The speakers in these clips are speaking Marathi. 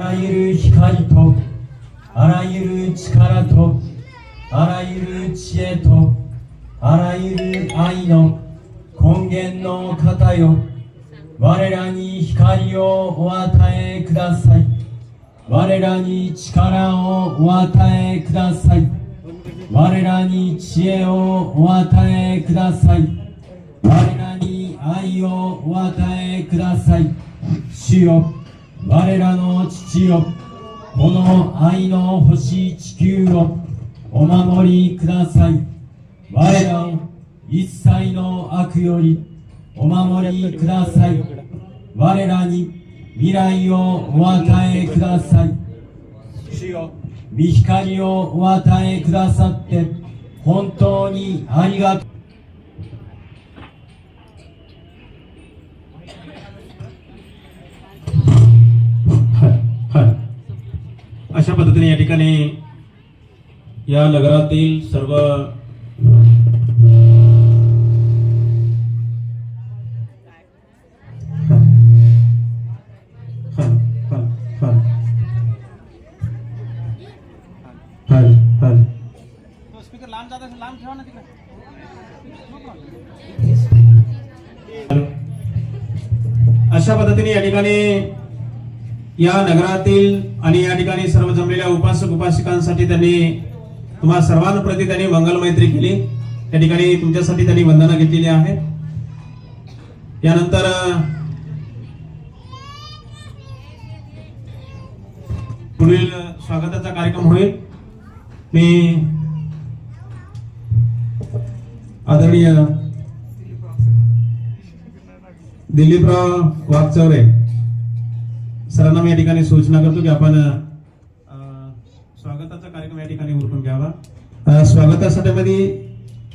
あらゆる光とあらゆる力とあらゆる知恵とあらゆる愛の根源の方よ。我らに光をお与えください。我らに力をお与えください。我らに知恵をお与えください。我らに愛をお与えください。主よ。我らの父よこの愛の星地球をお守りください。我らを一切の悪よりお守りください。我らに未来をお与えください。主よ御光をお与えくださって本当にありがとう。अशा पद्धतीने या ठिकाणी या नगरातील सर्व अशा पद्धतीने या ठिकाणी या नगरातील आणि या ठिकाणी सर्व जमलेल्या उपासक उपासिकांसाठी त्यांनी तुम्हा सर्वांप्रती त्यांनी मंगलमैत्री केली. त्या ठिकाणी तुमच्यासाठी त्यांनी वंदना घेतलेली आहे. यानंतर पुढील स्वागताचा कार्यक्रम होईल. मी आदरणीय दिलीपराव वाघचौरे सरांना मी या ठिकाणी सूचना करतो की आपण स्वागताचा कार्यक्रम या ठिकाणी उरकून घ्यावा. स्वागतासाठी मध्ये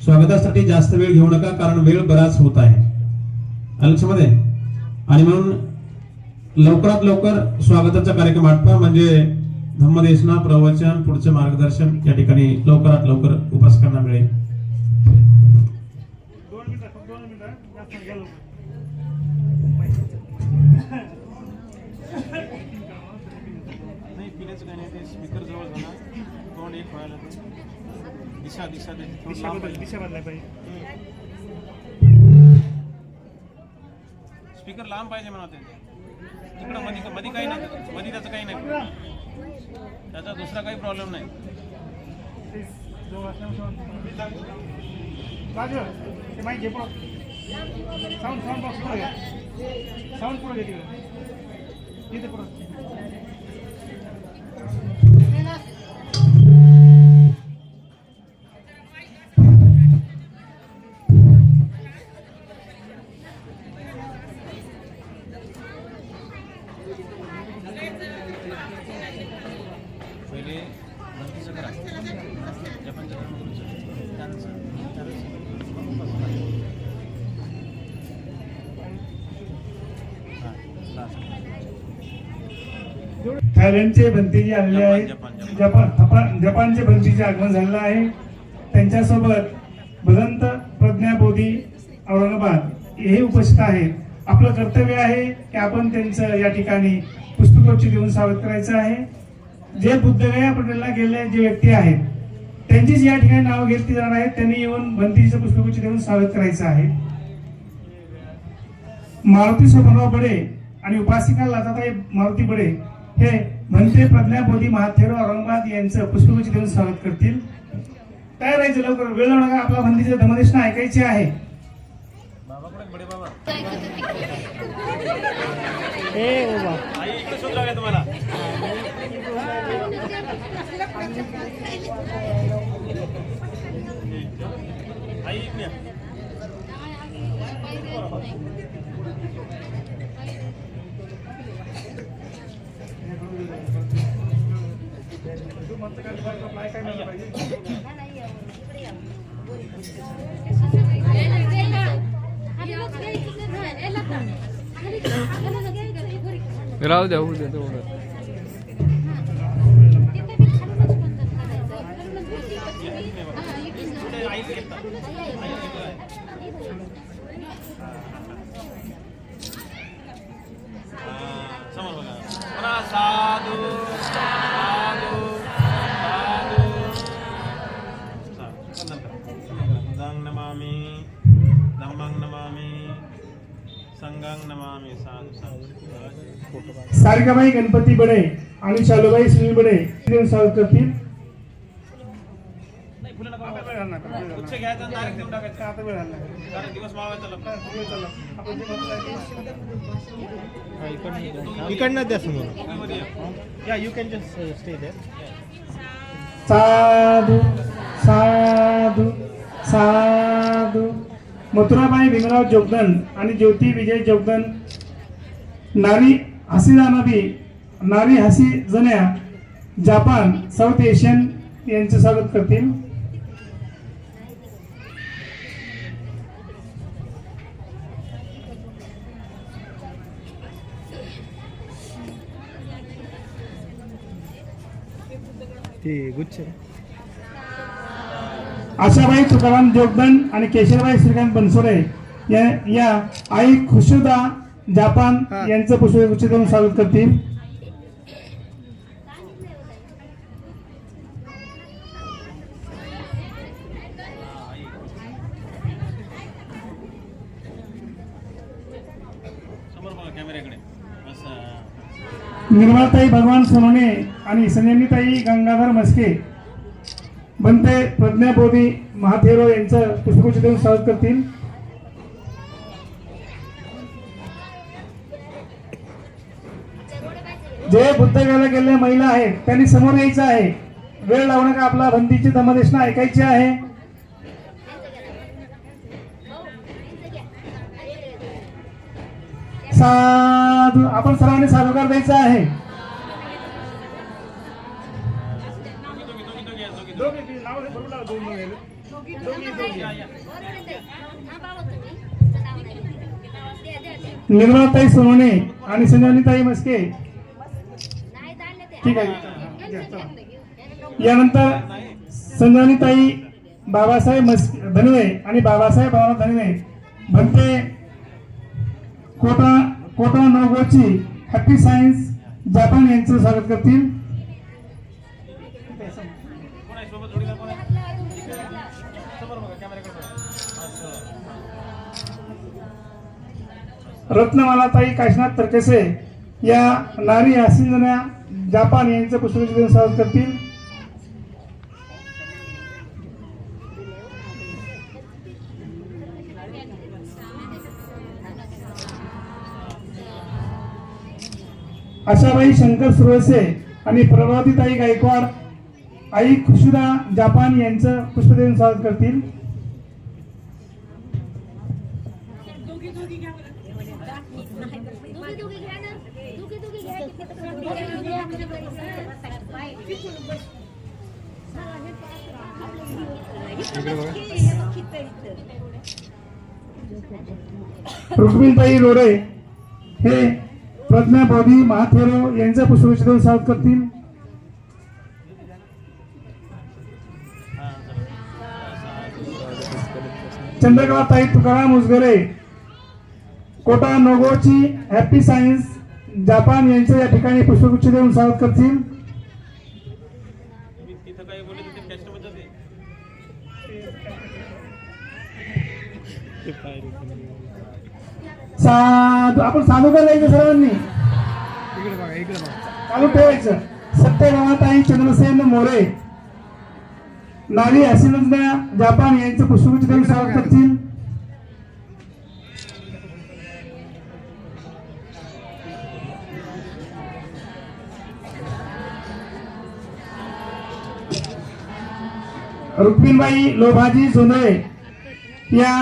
स्वागतासाठी जास्त वेळ घेऊ नका कारण वेळ बराच होत आहे. लक्षामध्ये आणि म्हणून लवकरात लवकर स्वागताचा कार्यक्रम आटपा म्हणजे धम्मदेशना प्रवचन पुढचे मार्गदर्शन या ठिकाणी लवकरात लवकर उपासकांना मिळेल दोन मिनिटं फक्त दोन मिनिटं जास्त घ्या लवकर. नाही पिण्याचं काही नाही ते स्पीकर जवळ झाला. तोंड एक व्हायला ते दिशा दिशा लांब पाहिजे दिशा बदलाय पाहिजे. स्पीकर लांब पाहिजे म्हणा ते. तिकडं मध्ये मध्ये काही नाही. मध्ये त्याचं काही नाही. त्याचा दुसरा काही प्रॉब्लेम नाही. साऊंड साऊंड बॉक्स पुढे. साऊंड पुढे तिकडे. इथे पुढं. थायलंडचे भंतेजी आलेले आहेत. Japan, Japan. जपान जपान जपानचे भंतीचे आगमन झालेलं आहे. त्यांच्यासोबत भदंत प्रज्ञा बोधी औरंगाबाद हे उपस्थित आहेत. आपलं कर्तव्य आहे की आपण त्यांचं या ठिकाणी पुस्तकोच्च देऊन स्वागत करायचं आहे. जे बुद्धगया पटेलला गेले जे व्यक्ती आहेत त्यांचीच या ठिकाणी नावं घेतली जाणार आहेत. त्यांनी येऊन भंतीचं पुस्तकोच्च देऊन स्वागत करायचं आहे. मारुती सोपनराव बडे आणि उपासिका लताताई मारुती बडे हे म्हणते प्रज्ञा बोधी महाथेरो औरंगाबाद यांचं पुष्पगुच्छ देऊन स्वागत करतील. काय राहायचं लवकर? वेळ नका आपला बंदीचं धमदेशना ऐकायचे आहे. तुम्हाला राहू द्या होऊ द्या सारिकाबाई गणपती बडे आणि शालूबाई सुनील बडे करतील इकडनं द्या समोर. या. You can just stay there साधू साधू साधू. मथुराबाई भीमराव जोगदन आणि ज्योती विजय जोगदन नारी हसीदानबी नारी हसी जन्या जापान साऊथ एशियन यांचे स्वागत करतील. ते गुच्छ. आशाबाई तुकाराम जोगदन आणि केशरबाई श्रीकांत बनसोडे या या आई खुशुदा जपान यांचं पुष्पगुच्छ देऊन स्वागत करतील. निर्मळताई भगवान सोनवणे आणि संजनीताई गंगाधर मस्के पण प्रज्ञा प्रज्ञाबोधी महाथेरो यांचं पुष्पगुच्छ देऊन स्वागत करतील. जे बुद्धगाला गेलेल्या महिला आहेत त्यांनी समोर यायचं आहे. वेळ लावणं का आपला बंदीची धमदेशना ऐकायची आहे? साधू आपण सर्वांनी साधुकार द्यायचा आहे. निर्मलाताई सोने आणि संजानीताई मस्के ठीक आहे. यानंतर संजानीताई बाबासाहेब मस् धनवे आणि Babasaheb Bhavna Dhanwe. Bhante Kota Kota Noguchi Happy Science Japan यांचं स्वागत करतील. रत्नमालाताई काशीनाथ तरकसे या नारी हसिंजना जापान यांचं पुस्तकाचे देऊन स्वागत करतील. आशाबाई शंकर सुरवसे आणि प्रभावतीताई गायकवाड आई खुशुदा जापान यांचं पुष्प देऊन स्वागत करतील दोघी दोघी घ्या दोघी दोघी घ्या ना दोघी दोघी घ्या रुक्मिणताई रोडे हे प्रज्ञा बोधी महाथेरव यांचं पुष्पगुच्छ देऊन करतील चंद्रकलाताई Tukaram Ujagare Kota Noguchi Happy Science Japan यांचं या ठिकाणी पुष्पगुच्छ देऊन स्वागत करतील. साधू आपण साधू का जायचं सर्वांनी चालू ठेवायचं. सत्यभामाताई चंद्रसेन मोरे. नारी हसीनंदा जपान यांचं पुष्पगुच्छ देऊन स्वागत करतील. रुक्मिणबाई लोभाजी जोंधळे या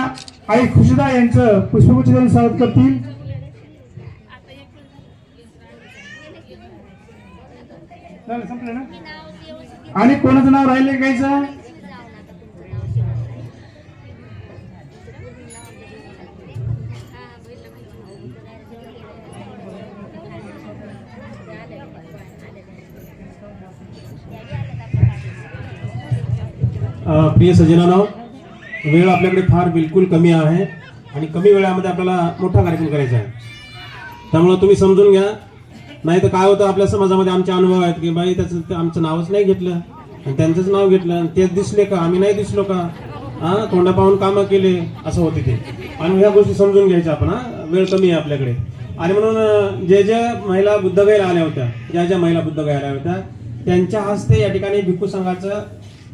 आई खुशदा यांचं पुष्पगुच्छ स्वागत करतील. संपलं ना? आणि कोणाचं नाव राहिले कायचं प्रिय सजनानो वेळ आपल्याकडे फार बिलकुल कमी आहे आणि कमी वेळामध्ये आपल्याला मोठा कार्यक्रम करायचा आहे. त्यामुळं तुम्ही समजून घ्या. नाही तर काय होतं आपल्या समाजामध्ये आमचे अनुभव आहेत की बाई त्याचं आमचं नावच नाही घेतलं. आणि त्यांचंच नाव घेतलं आणि तेच दिसले का? आम्ही नाही दिसलो का? हा तोंडा पाहून कामं केले. असं होते ते. आणि ह्या गोष्टी समजून घ्यायच्या आपण हा. वेळ कमी आहे आपल्याकडे. आणि म्हणून जे जे महिला बुद्धगयला आल्या होत्या ज्या ज्या महिला बुद्धगया आल्या होत्या त्यांच्या हस्ते या ठिकाणी भिक्खू संघाचं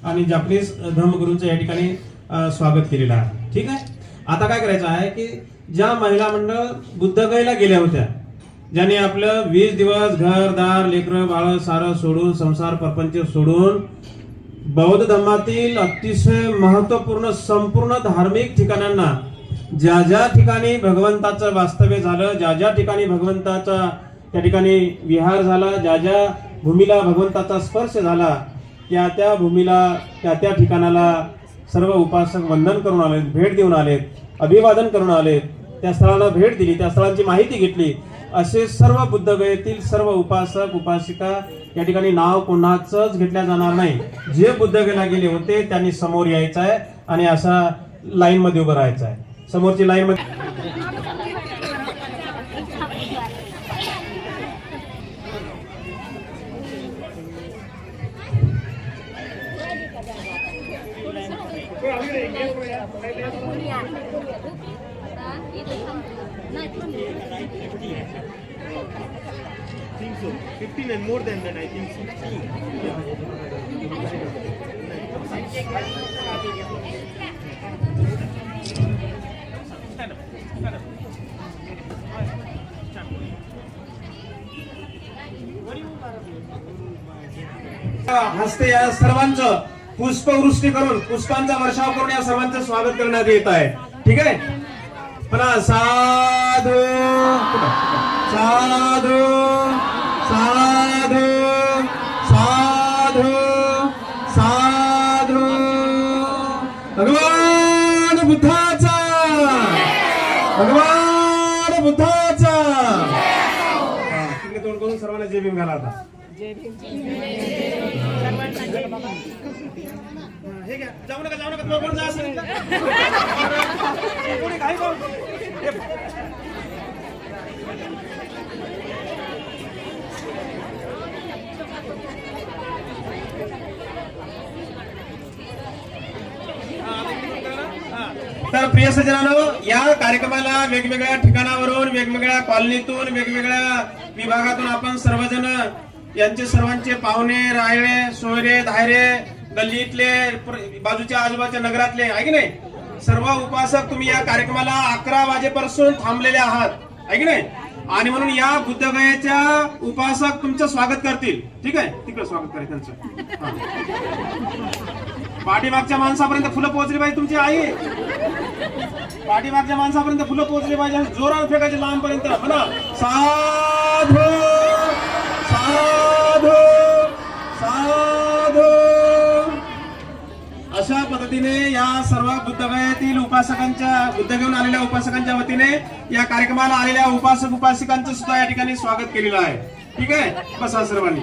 आणि जापनीज धर्मगुरूंचं या ठिकाणी स्वागत केलेलं आहे. ठीक आहे? आता काय करायचं आहे की ज्या महिला मंडळ बुद्धगयला गेल्या होत्या ज्याने आपलं वीस दिवस घर दार लेकरं बाळ सारं सोडून संसार परपंच सोडून बौद्ध धर्मातील अतिशय महत्त्वपूर्ण संपूर्ण धार्मिक ठिकाणांना ज्या ज्या ठिकाणी भगवंताचं वास्तव्य झालं ज्या ज्या ठिकाणी भगवंताचा त्या ठिकाणी विहार झाला ज्या ज्या भूमीला भगवंताचा स्पर्श झाला त्या त्या भूमीला त्या त्या ठिकाणाला सर्व उपासक वंदन करून आलेत भेट देऊन आलेत अभिवादन करून आलेत त्या स्थळाला भेट दिली त्या स्थळांची माहिती घेतली. असे सर्व बुद्धगयेतील सर्व उपासक उपासिका या ठिकाणी नाव कोणाचंच घेतल्या जाणार नाही. जे बुद्धगयेला गेले होते त्यांनी समोर यायचं आहे आणि असा लाईनमध्ये उभं राहायचं आहे. समोरची लाईनमध्ये मध्ये think so. 15 and more than that, I think 16. हस्ते या सर्वांचं पुष्पवृष्टी करून पुष्पांचा वर्षाव करून या सर्वांचं स्वागत करण्यात येत आहे. ठीक आहे? पण साधू साधू. साधू साधू साधू। भगवान बुद्धाचा भगवान बुद्धाचा। तिकडे तोंड करून सर्वांना जय भीम घाला आता. हे घ्या जाऊ नका जाऊ नका तुम्हाला कोण नाही कोणी काही करू हे तर प्रिय सज्जनानो या कार्यक्रमाला वेगवेगळ्या ठिकाणावरून वेगवेगळ्या कॉलनीतून वेगवेगळ्या विभागातून आपण सर्वजण यांचे सर्वांचे पाहुणे रायळे सोयरे धायरे गल्लीतले बाजूच्या आजूबाजूच्या नगरातले आहे की नाही? सर्व उपासक तुम्ही या कार्यक्रमाला अकरा वाजेपासून थांबलेले आहात आहे की नाही? आणि म्हणून या बुद्धगयाच्या उपासक तुमचं स्वागत करतील. ठीक आहे? तिकडे स्वागत करेल त्यांचं. पाठीमागच्या माणसापर्यंत फुलं पोहोचली पाहिजे तुमची आई. पाठीमागच्या माणसापर्यंत फुलं पोहोचली पाहिजे जोरात फेकायचे लांबपर्यंत. हो म्हणा साधू! साधू! साधू! अशा पद्धतीने या सर्व बुद्धगयातील उपासकांच्या बुद्ध घेऊन आलेल्या उपासकांच्या वतीने या कार्यक्रमाला आलेल्या उपासक उपासिकांचं सुद्धा या ठिकाणी स्वागत केलेलं आहे. ठीक आहे? बसा सर्वांनी.